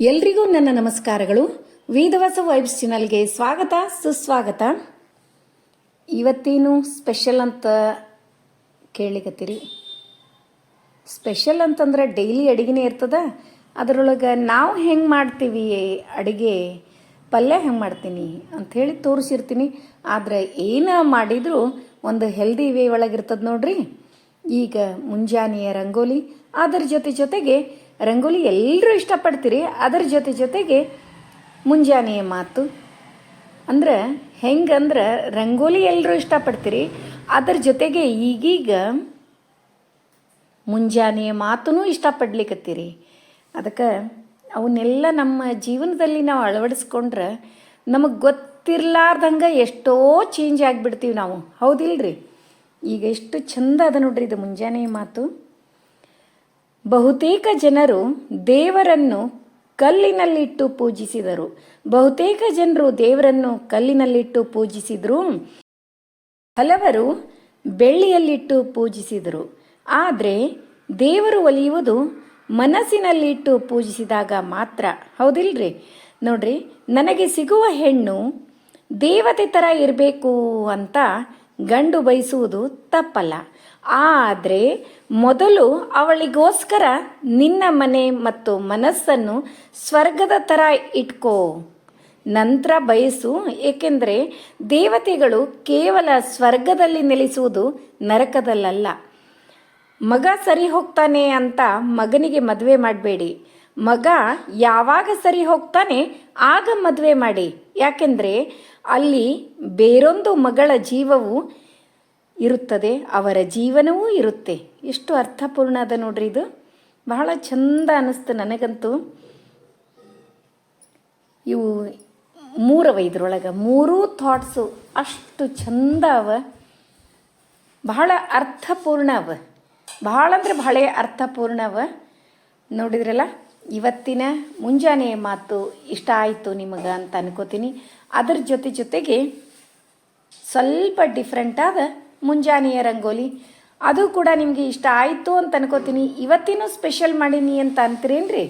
ಎಲ್ರಿಗೂ ನನ್ನ ನಮಸ್ಕಾರಗಳು. ವೇದವಾಸ ವೈಬ್ಸ್ ಚಾನಲ್ಗೆ ಸ್ವಾಗತ, ಸುಸ್ವಾಗತ. ಇವತ್ತೇನು ಸ್ಪೆಷಲ್ ಅಂತ ಕೇಳಿಕತ್ತೀರಿ ಸ್ಪೆಷಲ್ ಅಂತಂದ್ರೆ ಡೈಲಿ ಅಡುಗೆನೇ ಇರ್ತದ. ಅದರೊಳಗೆ ನಾವು ಹೆಂಗೆ ಮಾಡ್ತೀವಿ ಅಡುಗೆ, ಪಲ್ಯ ಹೆಂಗೆ ಮಾಡ್ತೀನಿ ಅಂಥೇಳಿ ತೋರಿಸಿರ್ತೀನಿ. ಆದರೆ ಏನು ಮಾಡಿದರೂ ಒಂದು ಹೆಲ್ದಿ ವೇ ಒಳಗಿರ್ತದೆ ನೋಡ್ರಿ. ಈಗ ಮುಂಜಾನೆಯ ರಂಗೋಲಿ, ಅದರ ಜೊತೆ ಜೊತೆಗೆ ರಂಗೋಲಿ ಎಲ್ಲರೂ ಇಷ್ಟಪಡ್ತೀರಿ, ಅದರ ಜೊತೆ ಜೊತೆಗೆ ಮುಂಜಾನೆಯ ಮಾತು. ಅಂದ್ರೆ ಹೆಂಗಂದ್ರೆ ರಂಗೋಲಿ ಎಲ್ಲರೂ ಇಷ್ಟಪಡ್ತೀರಿ, ಅದರ ಜೊತೆಗೆ ಈಗೀಗ ಮುಂಜಾನೆಯ ಮಾತೂ ಇಷ್ಟಪಡ್ಲಿಕ್ಕತ್ತೀರಿ ಅದಕ್ಕೆ ಅವನ್ನೆಲ್ಲ ನಮ್ಮ ಜೀವನದಲ್ಲಿ ನಾವು ಅಳವಡಿಸ್ಕೊಂಡ್ರೆ ನಮಗೆ ಗೊತ್ತಿರ್ಲಾರ್ದಂಗೆ ಎಷ್ಟೋ ಚೇಂಜ್ ಆಗಿಬಿಡ್ತೀವಿ ನಾವು. ಹೌದಿಲ್ರಿ? ಈಗ ಎಷ್ಟು ಚಂದ ಅದ ನೋಡ್ರಿ ಇದು ಮುಂಜಾನೆಯ ಮಾತು. ಬಹುತೇಕ ಜನರು ದೇವರನ್ನು ಕಲ್ಲಿನಲ್ಲಿಟ್ಟು ಪೂಜಿಸಿದರು. ಬಹುತೇಕ ಜನರು ದೇವರನ್ನು ಕಲ್ಲಿನಲ್ಲಿಟ್ಟು ಪೂಜಿಸಿದ್ರು. ಹಲವರು ಬೆಳ್ಳಿಯಲ್ಲಿಟ್ಟು ಪೂಜಿಸಿದರು. ಆದರೆ ದೇವರು ಒಲಿಯುವುದು ಮನಸ್ಸಿನಲ್ಲಿಟ್ಟು ಪೂಜಿಸಿದಾಗ ಮಾತ್ರ. ಹೌದಿಲ್ರಿ? ನೋಡ್ರಿ, ನನಗೆ ಸಿಗುವ ಹೆಣ್ಣು ದೇವತೆ ಥರ ಇರಬೇಕು ಅಂತ ಗಂಡು ಬಯಸುವುದು ತಪ್ಪಲ್ಲ. ಆದರೆ ಮೊದಲು ಅವಳಿಗೋಸ್ಕರ ನಿನ್ನ ಮನೆ ಮತ್ತು ಮನಸ್ಸನ್ನು ಸ್ವರ್ಗದ ಥರ ಇಟ್ಕೋ. ನಂತರ ಬಯಸು, ಏಕೆಂದರೆ ದೇವತೆಗಳು ಕೇವಲ ಸ್ವರ್ಗದಲ್ಲಿ ನೆಲೆಸುವುದು ನರಕದಲ್ಲಲ್ಲ. ಮಗ ಸರಿ ಹೋಗ್ತಾನೆ ಅಂತ ಮಗನಿಗೆ ಮದುವೆ ಮಾಡಬೇಡಿ. ಮಗ ಯಾವಾಗ ಸರಿ ಹೋಗ್ತಾನೆ, ಆಗ ಮದುವೆ ಮಾಡಿ. ಯಾಕೆಂದರೆ ಅಲ್ಲಿ ಬೇರೊಂದು ಮಗಳ ಜೀವವು ಇರುತ್ತದೆ, ಅವರ ಜೀವನವೂ ಇರುತ್ತೆ. ಎಷ್ಟು ಅರ್ಥಪೂರ್ಣ ಅದ ನೋಡ್ರಿ ಇದು. ಬಹಳ ಚಂದ ಅನ್ನಿಸ್ತು ನನಗಂತೂ. ಇವು ಮೂರವ ಇದ್ರೊಳಗೆ. ಮೂರೂ ಥಾಟ್ಸು ಅಷ್ಟು ಚಂದ ಅವ. ಬಹಳ ಅರ್ಥಪೂರ್ಣ ಅವ. ಬಹಳ ಅಂದ್ರೆ ಬಹಳ ಅರ್ಥಪೂರ್ಣ ಅವ. ನೋಡಿದ್ರಲ್ಲ, ಇವತ್ತಿನ ಮುಂಜಾನೆಯ ಮಾತು ಇಷ್ಟ ಆಯಿತು ನಿಮಗೆ ಅಂತ ಅನ್ಕೋತೀನಿ. ಅದರ ಜೊತೆ ಜೊತೆಗೆ ಸ್ವಲ್ಪ ಡಿಫ್ರೆಂಟಾದ ಮುಂಜಾನೆಯ ರಂಗೋಲಿ. ಅದು ಕೂಡ ನಿಮಗೆ ಇಷ್ಟ ಆಯಿತು ಅಂತ ಅನ್ಕೋತೀನಿ. ಇವತ್ತಿನೂ ಸ್ಪೆಷಲ್ ಮಾಡೀನಿ ಅಂತ ಅಂತೀರೇನ್ರಿ?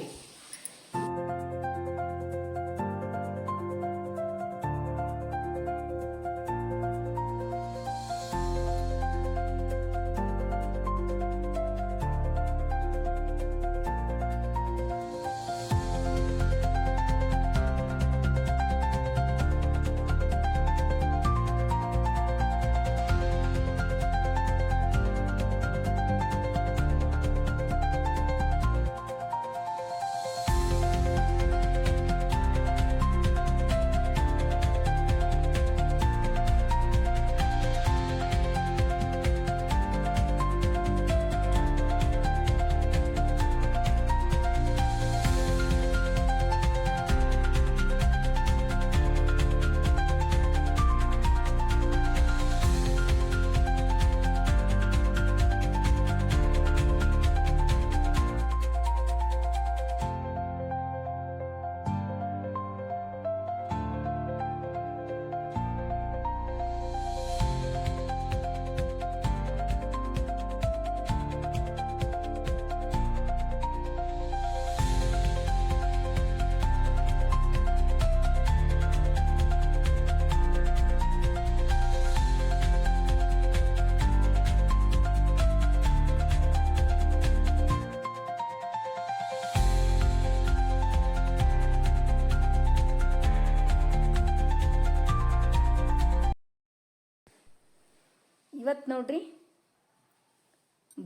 ಇವತ್ತು ನೋಡ್ರಿ.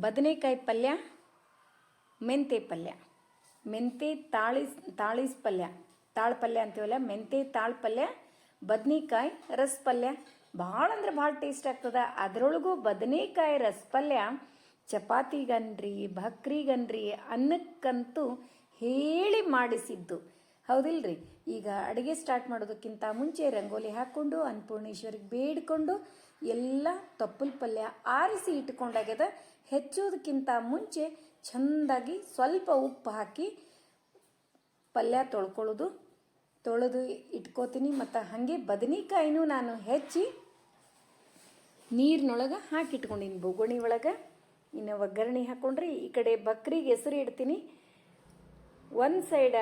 ಬದನೆಕಾಯಿ ಪಲ್ಯ, ಮೆಂತೆ ಪಲ್ಯ. ಮೆಂತೆ ತಾಳಿಸ್ ತಾಳಿಸ್ ಪಲ್ಯ. ತಾಳ್ ಪಲ್ಯ ಅಂತೀವಲ್ಲ, ಮೆಂತೆ ತಾಳ್ ಪಲ್ಯ, ಬದನೆಕಾಯಿ ರಸ ಪಲ್ಯ. ಭಾಳ ಅಂದ್ರೆ ಭಾಳ ಟೇಸ್ಟ್ ಆಗ್ತದ. ಅದರೊಳಗೂ ಬದನೆಕಾಯಿ ರಸ ಪಲ್ಯ ಚಪಾತಿಗನ್ರಿ ಭಕ್ರಿಗನ್ರಿ ಅನ್ನಕ್ಕಂತೂ ಹೇಳಿ ಮಾಡಿಸಿದ್ದು. ಹೌದಿಲ್ರಿ? ಈಗ ಅಡುಗೆ ಸ್ಟಾರ್ಟ್ ಮಾಡೋದಕ್ಕಿಂತ ಮುಂಚೆ ರಂಗೋಲಿ ಹಾಕ್ಕೊಂಡು ಅನ್ನಪೂರ್ಣೇಶ್ವರಿಗೆ ಬೇಡಿಕೊಂಡು ಎಲ್ಲ ತಪ್ಪಲ್ ಪಲ್ಯ ಆರಿಸಿ ಇಟ್ಕೊಂಡಾಗ್ಯದ. ಹೆಚ್ಚೋದಕ್ಕಿಂತ ಮುಂಚೆ ಚೆಂದಾಗಿ ಸ್ವಲ್ಪ ಉಪ್ಪು ಹಾಕಿ ಪಲ್ಯ ತೊಳ್ಕೊಳ್ಳೋದು. ತೊಳೆದು ಇಟ್ಕೋತೀನಿ ಮತ್ತು ಹಾಗೆ ಬದನೆಕಾಯಿನೂ ನಾನು ಹೆಚ್ಚಿ ನೀರಿನೊಳಗೆ ಹಾಕಿಟ್ಕೊಂಡಿನಿ. ಬೊಗುಣಿ ಒಳಗೆ ಇನ್ನು ಒಗ್ಗರಣೆ ಹಾಕ್ಕೊಂಡ್ರಿ ಈ ಕಡೆ ಬಕ್ರಿಗೆ ಹೆಸರು ಇಡ್ತೀನಿ. ಒಂದು ಸೈಡ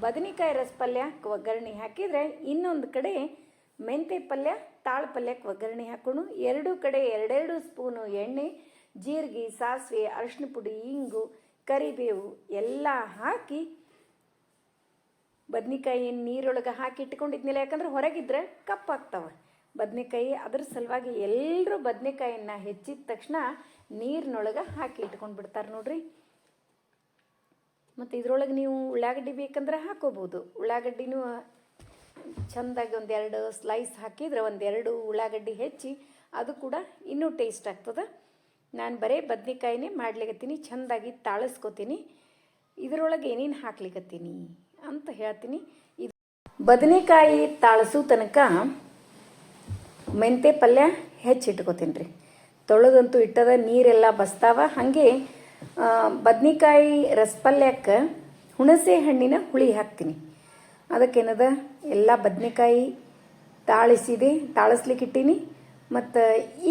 ಬದನೆಕಾಯಿ ಪಲ್ಯ ಒಗ್ಗರಣೆ ಹಾಕಿದರೆ ಇನ್ನೊಂದು ಕಡೆ ಮೆಂತೆ ಪಲ್ಯ ತಾಳು ಪಲ್ಯಕ್ಕೆ ಒಗ್ಗರಣೆ ಹಾಕೋಣ. ಎರಡು ಕಡೆ ಎರಡೆರಡು ಸ್ಪೂನು ಎಣ್ಣೆ, ಜೀರಿಗೆ, ಸಾಸಿವೆ ಅರಿಶಿನ ಪುಡಿ, ಇಂಗು, ಕರಿಬೇವು ಎಲ್ಲ ಹಾಕಿ ಬದ್ನಿಕಾಯಿ ನೀರೊಳಗೆ ಹಾಕಿ ಇಟ್ಕೊಂಡಿದ್ನಿಲ್ಲ, ಯಾಕಂದ್ರೆ ಹೊರಗಿದ್ರೆ ಕಪ್ಪಾಗ್ತವೆ ಬದನೆಕಾಯಿ ಅದ್ರ ಸಲುವಾಗಿ ಎಲ್ಲರೂ ಬದ್ನೆಕಾಯಿನ ಹೆಚ್ಚಿದ ತಕ್ಷಣ ನೀರಿನೊಳಗೆ ಹಾಕಿ ಇಟ್ಕೊಂಡು ಬಿಡ್ತಾರೆ ನೋಡ್ರಿ. ಮತ್ತು ಇದ್ರೊಳಗೆ ನೀವು ಉಳ್ಳಾಗಡ್ಡಿ ಬೇಕಂದ್ರೆ ಹಾಕೋಬೋದು. ಉಳ್ಳಾಗಡ್ಡಿನೂ ಚೆಂದಾಗಿ ಒಂದೆರಡು ಸ್ಲೈಸ್ ಹಾಕಿದ್ರೆ ಒಂದೆರಡು ಉಳ್ಳಾಗಡ್ಡಿ ಹೆಚ್ಚಿ ಅದು ಕೂಡ ಇನ್ನೂ ಟೇಸ್ಟ್ ಆಗ್ತದೆ. ನಾನು ಬರೀ ಬದ್ನೆಕಾಯಿನೇ ಮಾಡ್ಲಿಕ್ಕತ್ತೀನಿ ಚೆಂದಾಗಿ ತಾಳಿಸ್ಕೊತೀನಿ. ಇದರೊಳಗೆ ಏನೇನು ಹಾಕ್ಲಿಕ್ಕತ್ತೀನಿ ಅಂತ ಹೇಳ್ತೀನಿ. ಇದು ಬದನೆಕಾಯಿ ತಾಳಿಸು ತನಕ ಮೆಂತೆ ಪಲ್ಯ ಹೆಚ್ಚಿಟ್ಕೋತೀನಿ ರೀ ತೊಳೆದಂತೂ ಇಟ್ಟದ, ನೀರೆಲ್ಲ ಬಸ್ತಾವ. ಹಾಗೆ ಬದನೆಕಾಯಿ ರಸಪಲ್ಯಕ್ಕೆ ಹುಣಸೆ ಹಣ್ಣಿನ ಹುಳಿ ಹಾಕ್ತೀನಿ. ಅದಕ್ಕೇನದ? ಎಲ್ಲ ಬದ್ನೆಕಾಯಿ ತಾಳಿಸಿದೆ, ತಾಳಿಸ್ಲಿಕ್ಕೆ ಇಟ್ಟೀನಿ. ಮತ್ತು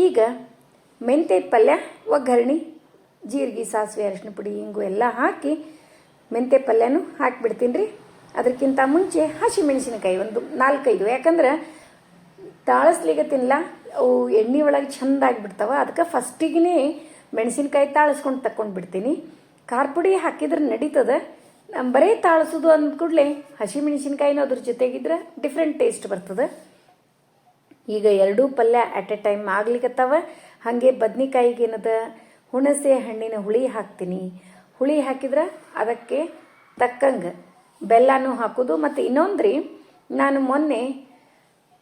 ಈಗ ಮೆಂತೆ ಪಲ್ಯ, ಒಗ್ಗರಣೆ, ಜೀರಿಗೆ, ಸಾಸಿವೆ ಅರಿಶಿನ ಪುಡಿ ಹಿಂಗು ಎಲ್ಲ ಹಾಕಿ ಮೆಂತೆ ಪಲ್ಯನೂ ಹಾಕಿಬಿಡ್ತೀನಿ ರೀ ಅದಕ್ಕಿಂತ ಮುಂಚೆ ಹಸಿಮೆಣಸಿನಕಾಯಿ ಒಂದು ನಾಲ್ಕೈದು. ಯಾಕಂದ್ರೆ ತಾಳಿಸ್ಲಿಕ್ಕೆ ತಿನ್ನಲ್ಲ ಅವು ಎಣ್ಣೆ ಒಳಗೆ ಚೆಂದ ಆಗಿಬಿಡ್ತಾವೆ. ಅದಕ್ಕೆ ಫಸ್ಟಿಗೆ ಮೆಣಸಿನಕಾಯಿ ತಾಳಿಸ್ಕೊಂಡು ತಕ್ಕೊಂಡು ಬಿಡ್ತೀನಿ ಖಾರ ಪುಡಿ ಹಾಕಿದ್ರೆ ನಡೀತದೆ. ನಮ್ಮ ಬರೀ ತಾಳಿಸೋದು ಅಂದ ಕೂಡಲೇ ಹಸಿಮೆಣಸಿನ್ಕಾಯಿನೂ ಅದ್ರ ಜೊತೆಗಿದ್ರೆ ಡಿಫ್ರೆಂಟ್ ಟೇಸ್ಟ್ ಬರ್ತದೆ. ಈಗ ಎರಡೂ ಪಲ್ಯ ಅಟ್ ಎ ಟೈಮ್ ಆಗ್ಲಿಕ್ಕತ್ತಾವ ಹಾಗೆ ಬದ್ನಿಕಾಯಿಗೆ ಏನದ? ಹುಣಸೆ ಹಣ್ಣಿನ ಹುಳಿ ಹಾಕ್ತೀನಿ. ಹುಳಿ ಹಾಕಿದ್ರೆ ಅದಕ್ಕೆ ತಕ್ಕಂಗೆ ಬೆಲ್ಲನೂ ಹಾಕೋದು. ಮತ್ತು ಇನ್ನೊಂದು ರೀ ನಾನು ಮೊನ್ನೆ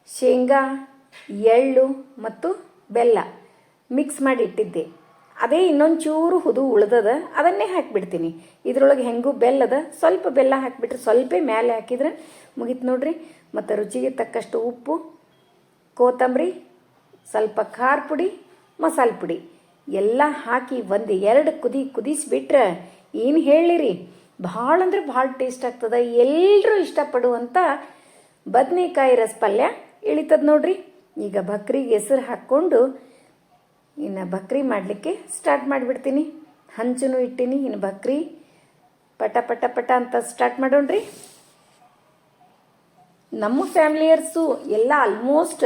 ಶೇಂಗಾ, ಎಳ್ಳು ಮತ್ತು ಬೆಲ್ಲ ಮಿಕ್ಸ್ ಮಾಡಿ ಇಟ್ಟಿದ್ದೆ. ಅದೇ ಇನ್ನೊಂದು ಚೂರು ಹುದು ಉಳ್ದದ, ಅದನ್ನೇ ಹಾಕಿಬಿಡ್ತೀನಿ. ಇದ್ರೊಳಗೆ ಹೆಂಗೂ ಬೆಲ್ಲದ ಸ್ವಲ್ಪ ಬೆಲ್ಲ ಹಾಕಿಬಿಟ್ರೆ ಸ್ವಲ್ಪ ಮೇಲೆ ಹಾಕಿದ್ರೆ ಮುಗೀತು ನೋಡ್ರಿ. ಮತ್ತು ರುಚಿಗೆ ತಕ್ಕಷ್ಟು ಉಪ್ಪು, ಕೊತ್ತಂಬರಿ, ಸ್ವಲ್ಪ ಖಾರ ಪುಡಿ, ಮಸಾಲೆ ಪುಡಿ. ಎಲ್ಲ ಹಾಕಿ ಒಂದು ಎರಡು ಕುದಿ ಕುದಿಸಿಬಿಟ್ರೆ ಏನು ಹೇಳಿರಿ ಭಾಳ ಅಂದ್ರೆ ಭಾಳ ಟೇಸ್ಟ್ ಆಗ್ತದೆ. ಎಲ್ಲರೂ ಇಷ್ಟಪಡುವಂಥ ಬದನೆಕಾಯಿ ರಸಪಲ್ಯ ಇಳಿತದ ನೋಡ್ರಿ. ಈಗ ಬಕ್ರಿಗೆ ಹೆಸರು ಹಾಕ್ಕೊಂಡು ಇನ್ನು ಬಕ್ರಿ ಮಾಡಲಿಕ್ಕೆ ಸ್ಟಾರ್ಟ್ ಮಾಡಿಬಿಡ್ತೀನಿ. ಹಂಚುನು ಇಟ್ಟೀನಿ, ಇನ್ನು ಬಕ್ರಿ. ಪಟ ಪಟ ಪಟ ಅಂತ ಸ್ಟಾರ್ಟ್ ಮಾಡೋಣ್ರಿ. ನಮ್ಮ ಫ್ಯಾಮಿಲಿಯರ್ಸು ಎಲ್ಲ ಆಲ್ಮೋಸ್ಟ್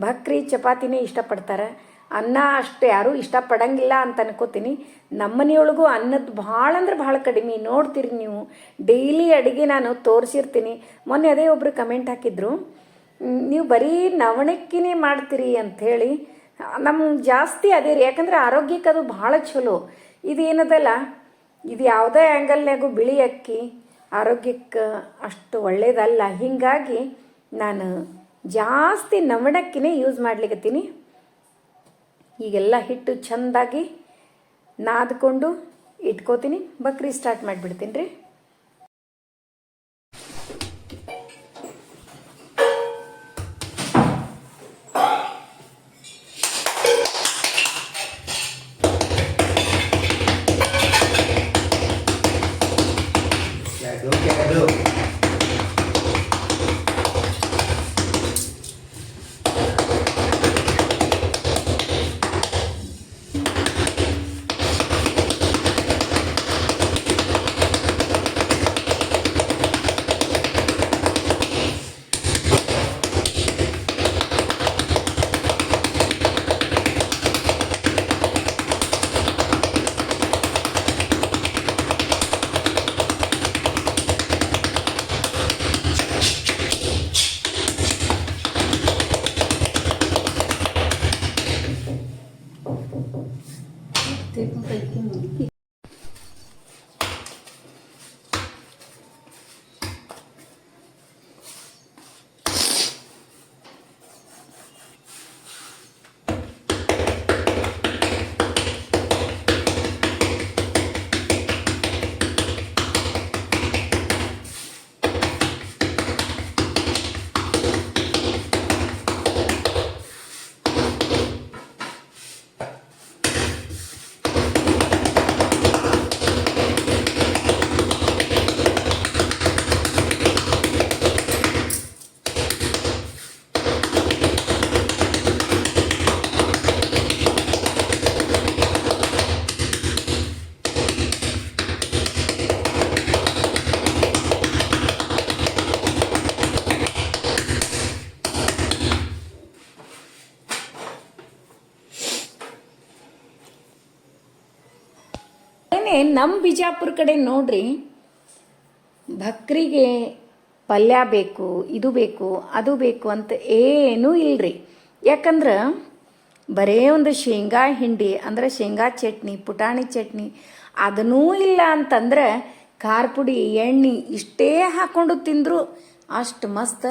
ಬಕ್ರಿ, ಚಪಾತಿನೇ ಇಷ್ಟಪಡ್ತಾರೆ. ಅನ್ನ ಅಷ್ಟು ಯಾರೂ ಇಷ್ಟಪಡಂಗಿಲ್ಲ ಅಂತ ಅನ್ಕೋತೀನಿ. ನಮ್ಮನೆಯೊಳಗೂ ಅನ್ನದ ಭಾಳ ಅಂದ್ರೆ ಭಾಳ ಕಡಿಮೆ. ನೋಡ್ತೀರಿ ನೀವು. ಡೈಲಿ ಅಡುಗೆ ನಾನು ತೋರಿಸಿರ್ತೀನಿ. ಮೊನ್ನೆ ಅದೇ ಒಬ್ಬರು ಕಮೆಂಟ್ ಹಾಕಿದ್ರು ನೀವು ಬರೀ ನವಣಕ್ಕಿನೇ ಮಾಡ್ತೀರಿ ಅಂಥೇಳಿ ನಮ್ಮ ಜಾಸ್ತಿ ಅದೇ ರೀ. ಯಾಕಂದ್ರೆ ಆರೋಗ್ಯಕ್ಕೆ ಅದು ಭಾಳ ಚಲೋ ಏನದಲ್ಲ, ಇದು ಯಾವುದೇ ಆ್ಯಂಗಲ್ನಾಗೂ ಬಿಳಿ ಅಕ್ಕಿ ಆರೋಗ್ಯಕ್ಕೆ ಅಷ್ಟು ಒಳ್ಳೇದಲ್ಲ. ಹೀಗಾಗಿ ನಾನು ಜಾಸ್ತಿ ನವಣಕ್ಕಿನೇ ಯೂಸ್ ಮಾಡ್ಲಿಕ್ಕತ್ತೀನಿ ಈಗೆಲ್ಲ ಹಿಟ್ಟು ಚೆಂದಾಗಿ ನಾದ್ಕೊಂಡು ಇಟ್ಕೋತೀನಿ. ಬಕ್ರಿ ಸ್ಟಾರ್ಟ್ ಮಾಡಿಬಿಡ್ತೀನಿ ರೀ. 对不可以推门 ನಮ್ಮ ಬಿಜಾಪುರ ಕಡೆ ನೋಡ್ರಿ, ಭಕ್ರಿಗೆ ಪಲ್ಯ ಬೇಕು, ಇದು ಬೇಕು, ಅದು ಬೇಕು ಅಂತ ಏನೂ ಇಲ್ರಿ. ಯಾಕಂದ್ರೆ ಬರೇ ಒಂದು ಶೇಂಗಾ ಹಿಂಡಿ, ಅಂದ್ರೆ ಶೇಂಗಾ ಚಟ್ನಿ, ಪುಟಾಣಿ ಚಟ್ನಿ ಅದನ್ನೂ ಇಲ್ಲ ಅಂತಂದ್ರೆ ಖಾರ ಪುಡಿ, ಎಣ್ಣೆ ಇಷ್ಟೇ ಹಾಕ್ಕೊಂಡು ತಿಂದರು ಅಷ್ಟು ಮಸ್ತ್.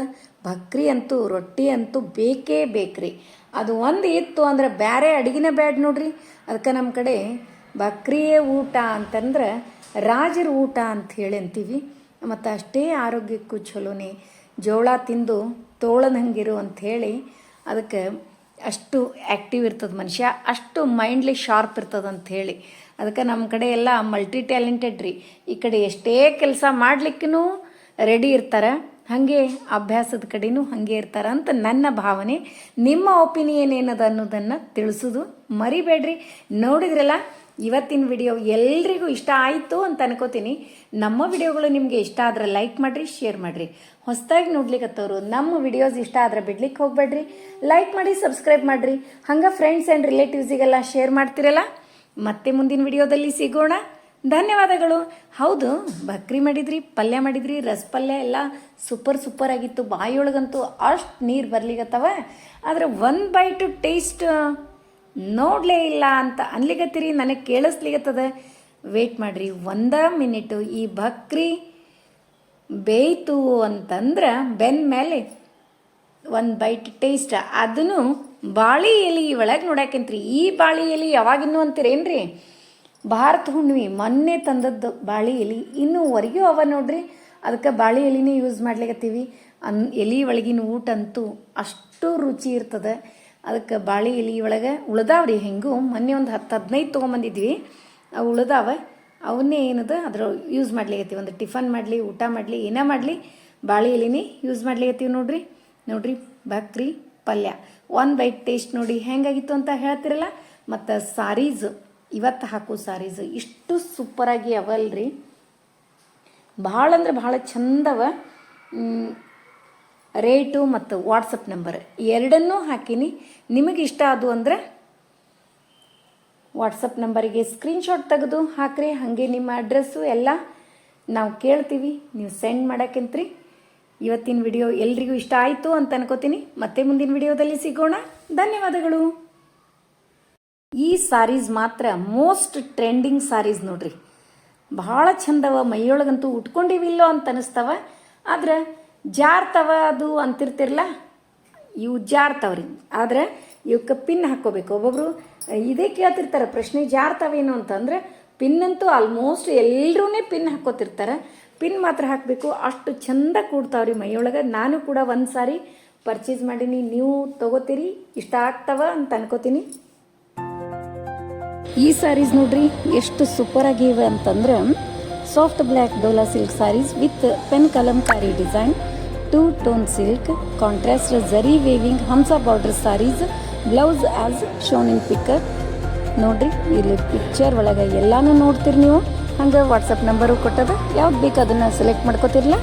ಭಕ್ರಿ ಅಂತೂ, ರೊಟ್ಟಿ ಅಂತೂ ಬೇಕೇ ಬೇಕ್ರಿ. ಅದು ಒಂದು ಇತ್ತು ಅಂದ್ರೆ ಬೇರೆ ಅಡುಗೆನೇ ಬ್ಯಾಡ್ ನೋಡ್ರಿ. ಅದಕ್ಕೆ ನಮ್ಮ ಕಡೆ ಬಕ್ರಿಯೇ ಊಟ ಅಂತಂದ್ರೆ ರಾಜರ ಊಟ ಅಂತ ಹೇಳಿ ಅಂತೀವಿ. ಮತ್ತು ಅಷ್ಟೇ ಆರೋಗ್ಯಕ್ಕೂ ಚಲೋನೆ ಜೋಳ ತಿಂದು ತೋಳದಂಗಿರು ಅಂತ ಹೇಳಿ ಅದಕ್ಕೆ ಅಷ್ಟು ಆ್ಯಕ್ಟಿವ್ ಇರ್ತದೆ ಮನುಷ್ಯ. ಅಷ್ಟು ಮೈಂಡ್ಲಿ ಶಾರ್ಪ್ ಇರ್ತದೆ ಅಂತ ಹೇಳಿ. ಅದಕ್ಕೆ ನಮ್ಮ ಕಡೆ ಎಲ್ಲ ಮಲ್ಟಿ ಟ್ಯಾಲೆಂಟೆಡ್ ರೀ. ಈ ಕಡೆ ಎಷ್ಟೇ ಕೆಲಸ ಮಾಡ್ಲಿಕ್ಕೂ ರೆಡಿ ಇರ್ತಾರೆ. ಹಾಗೆ ಅಭ್ಯಾಸದ ಕಡೆನೂ ಹಾಗೆ ಇರ್ತಾರೆ ಅಂತ ನನ್ನ ಭಾವನೆ. ನಿಮ್ಮ ಒಪಿನಿಯನ್ ಏನದ ಅನ್ನೋದನ್ನು ತಿಳಿಸೋದು ಮರಿಬೇಡ್ರಿ. ನೋಡಿದ್ರಲ್ಲ ಇವತ್ತಿನ ವಿಡಿಯೋ ಎಲ್ರಿಗೂ ಇಷ್ಟ ಆಯಿತು ಅಂತ ಅನ್ಕೋತೀನಿ. ನಮ್ಮ ವಿಡಿಯೋಗಳು ನಿಮಗೆ ಇಷ್ಟ ಆದ್ರೆ ಲೈಕ್ ಮಾಡಿರಿ ಶೇರ್ ಮಾಡಿರಿ. ಹೊಸದಾಗಿ ನೋಡ್ಲಿಕ್ಕತ್ತವರು ನಮ್ಮ ವಿಡಿಯೋಸ್ ಇಷ್ಟ ಆದ್ರೆ ಬಿಡ್ಲಿಕ್ಕೆ ಹೋಗಬೇಡ್ರಿ. ಲೈಕ್ ಮಾಡಿ ಸಬ್ಸ್ಕ್ರೈಬ್ ಮಾಡಿರಿ. ಹಂಗೆ ಫ್ರೆಂಡ್ಸ್ ಆ್ಯಂಡ್ ರಿಲೇಟಿವ್ಸಿಗೆಲ್ಲ ಶೇರ್ ಮಾಡ್ತಿರಲ್ಲ? ಮತ್ತೆ ಮುಂದಿನ ವಿಡಿಯೋದಲ್ಲಿ ಸಿಗೋಣ. ಧನ್ಯವಾದಗಳು. ಹೌದು, ಬಕ್ರಿ ಮಾಡಿದ್ರಿ, ಪಲ್ಯ ಮಾಡಿದ್ರಿ, ರಸ್ ಪಲ್ಯ ಎಲ್ಲ ಸೂಪರ್ ಸೂಪರ್ ಆಗಿತ್ತು. ಬಾಯಿಯೊಳಗಂತೂ ಅಷ್ಟು ನೀರು ಬರ್ಲಿಗತ್ತವ ಆದ್ರೆ ಒಂದು ಬೈಟು ಟೇಸ್ಟ್ ನೋಡಲೇ ಇಲ್ಲ ಅಂತ ಅನ್ಲಿಗತ್ತೀರಿ ನನಗೆ ಕೇಳಿಸ್ಲಿಗತ್ತದ ವೇಟ್ ಮಾಡಿರಿ, ಒಂದ ಮಿನಿಟು, ಈ ಬಕ್ರಿ ಬೇಯ್ತು ಅಂತಂದ್ರೆ ಬೆನ್ ಮೇಲೆ ಒಂದು ಬೈಟ್ ಟೇಸ್ಟ್ ಅದನ್ನು ಬಾಳಿ ಎಲೆ ಒಳಗೆ ನೋಡಾಕಂತ್ರಿ ಈ ಬಾಳಿ ಎಲೆ ಯಾವಾಗಿನ್ನು ಅಂತೀರೇನ್ರಿ? ಭಾರತ ಹುಣ್ಣಿಮೆ, ಮೊನ್ನೆ ತಂದದ್ದು ಬಾಳಿ ಎಲೆ, ಇನ್ನೂವರೆಗೂ ಅವ ನೋಡ್ರಿ. ಅದಕ್ಕೆ ಬಾಳಿ ಎಲೆನೇ ಯೂಸ್ ಮಾಡ್ಲಿಕತ್ತೀವಿ. ಅನ್, ಎಲೆ ಒಳಗಿನ ಊಟ ಅಂತೂ ಅಷ್ಟು ರುಚಿ ಇರ್ತದೆ. ಅದಕ್ಕೆ ಬಾಳೆ ಎಲೆ ಒಳಗೆ ಉಳ್ದಾವ್ರಿ ಹೆಂಗೂ, ಮೊನ್ನೆ ಒಂದು ಹತ್ತು ಹದಿನೈದು ತೊಗೊಂಬಂದಿದ್ವಿ. ಅವು ಉಳ್ದಾವ, ಅವನ್ನೇ ಏನದ ಅದ್ರ ಯೂಸ್ ಮಾಡ್ಲಿಕತ್ತೀವಿ. ಒಂದು ಟಿಫನ್ ಮಾಡಲಿ, ಊಟ ಮಾಡಲಿ, ಏನೇ ಮಾಡಲಿ, ಬಾಳೆ ಎಲೆನೇ ಯೂಸ್ ಮಾಡ್ಲಿಕತ್ತೀವಿ ನೋಡ್ರಿ. ನೋಡ್ರಿ, ಬಕ್ರಿ, ಪಲ್ಯ. ಒನ್ ಬೈಟ್ ಟೇಸ್ಟ್ ನೋಡಿ ಹೆಂಗಾಗಿತ್ತು ಅಂತ ಹೇಳ್ತಿರಲ್ಲ? ಮತ್ತು ಸಾರೀಸ್, ಇವತ್ತು ಹಾಕೋ ಸಾರೀಸ್ ಇಷ್ಟು ಸೂಪರಾಗಿ ಅವಲ್ರಿ ಭಾಳ ಅಂದ್ರೆ ಭಾಳ ಚಂದವ. ರೇಟು ಮತ್ತು ವಾಟ್ಸಪ್ ನಂಬರ್ ಎರಡನ್ನೂ ಹಾಕೀನಿ. ನಿಮಗೆ ಇಷ್ಟ ಅದು ಅಂದ್ರೆ ವಾಟ್ಸಪ್ ನಂಬರಿಗೆ ಸ್ಕ್ರೀನ್ಶಾಟ್ ತೆಗೆದು ಹಾಕ್ರಿ. ಹಾಗೆ ನಿಮ್ಮ ಅಡ್ರೆಸ್ಸು ಎಲ್ಲ ನಾವು ಕೇಳ್ತೀವಿ. ನೀವು ಸೆಂಡ್ ಮಾಡೋಕ್ಕಿಂತ್ರಿ ಇವತ್ತಿನ ವಿಡಿಯೋ ಎಲ್ರಿಗೂ ಇಷ್ಟ ಆಯಿತು ಅಂತ ಅನ್ಕೋತೀನಿ. ಮತ್ತೆ ಮುಂದಿನ ವಿಡಿಯೋದಲ್ಲಿ ಸಿಗೋಣ. ಧನ್ಯವಾದಗಳು. ಈ ಸಾರೀಸ್ ಮಾತ್ರ ಮೋಸ್ಟ್ ಟ್ರೆಂಡಿಂಗ್ ಸಾರೀಸ್ ನೋಡ್ರಿ. ಭಾಳ ಚಂದವ. ಮೈಯೊಳಗಂತೂ ಉಟ್ಕೊಂಡಿವಿಲ್ಲೋ ಅಂತ ಅನಿಸ್ತವ. ಆದ್ರೆ ಜಾರ್ತವ ಅದು ಅಂತಿರ್ತಿರಲ್ಲ ಇವು ಜಾರ್ತವ್ರಿ ಆದರೆ ಇವಕ್ಕೆ ಪಿನ್ ಹಾಕ್ಕೋಬೇಕು. ಒಬ್ಬೊಬ್ರು ಇದೇ ಕೇಳ್ತಿರ್ತಾರೆ, ಪ್ರಶ್ನೆ ಜಾರ್ತವೇನು ಅಂತಂದರೆ ಪಿನ್ ಅಂತೂ ಆಲ್ಮೋಸ್ಟ್ ಎಲ್ಲರೂ ಪಿನ್ ಹಾಕ್ಕೋತಿರ್ತಾರೆ. ಪಿನ್ ಮಾತ್ರ ಹಾಕಬೇಕು. ಅಷ್ಟು ಚಂದ ಕೂಡ್ತಾವ್ರಿ ಮೈಯೊಳಗೆ. ನಾನು ಕೂಡ ಒಂದು ಸಾರಿ ಪರ್ಚೇಸ್ ಮಾಡೀನಿ. ನೀವು ತಗೋತೀರಿ. ಇಷ್ಟ ಆಗ್ತವ ಅಂತ ಅನ್ಕೋತೀನಿ. ಈ ಸ್ಯಾರೀಸ್ ನೋಡ್ರಿ, ಎಷ್ಟು ಸೂಪರ್ ಆಗಿವೆ ಅಂತಂದ್ರೆ soft black Dola silk sarees with pen Kalamkari design two tone silk contrast zari weaving Hamsa border sarees blouse as shown in picture ನೋಡ್ರಿ, ಇಲ್ಲಿ ಪಿಕ್ಚರ್ ಒಳಗೆ ಎಲ್ಲಾನು ನೋಡ್ತೀರಿ ನೀವು. ಹಂಗೆ ವಾಟ್ಸಪ್ ನಂಬರು ಕೊಟ್ಟದ ಯಾವ್ದು ಬೇಕು ಅದನ್ನು ಸೆಲೆಕ್ಟ್ ಮಾಡ್ಕೋತಿರ್ಲಾ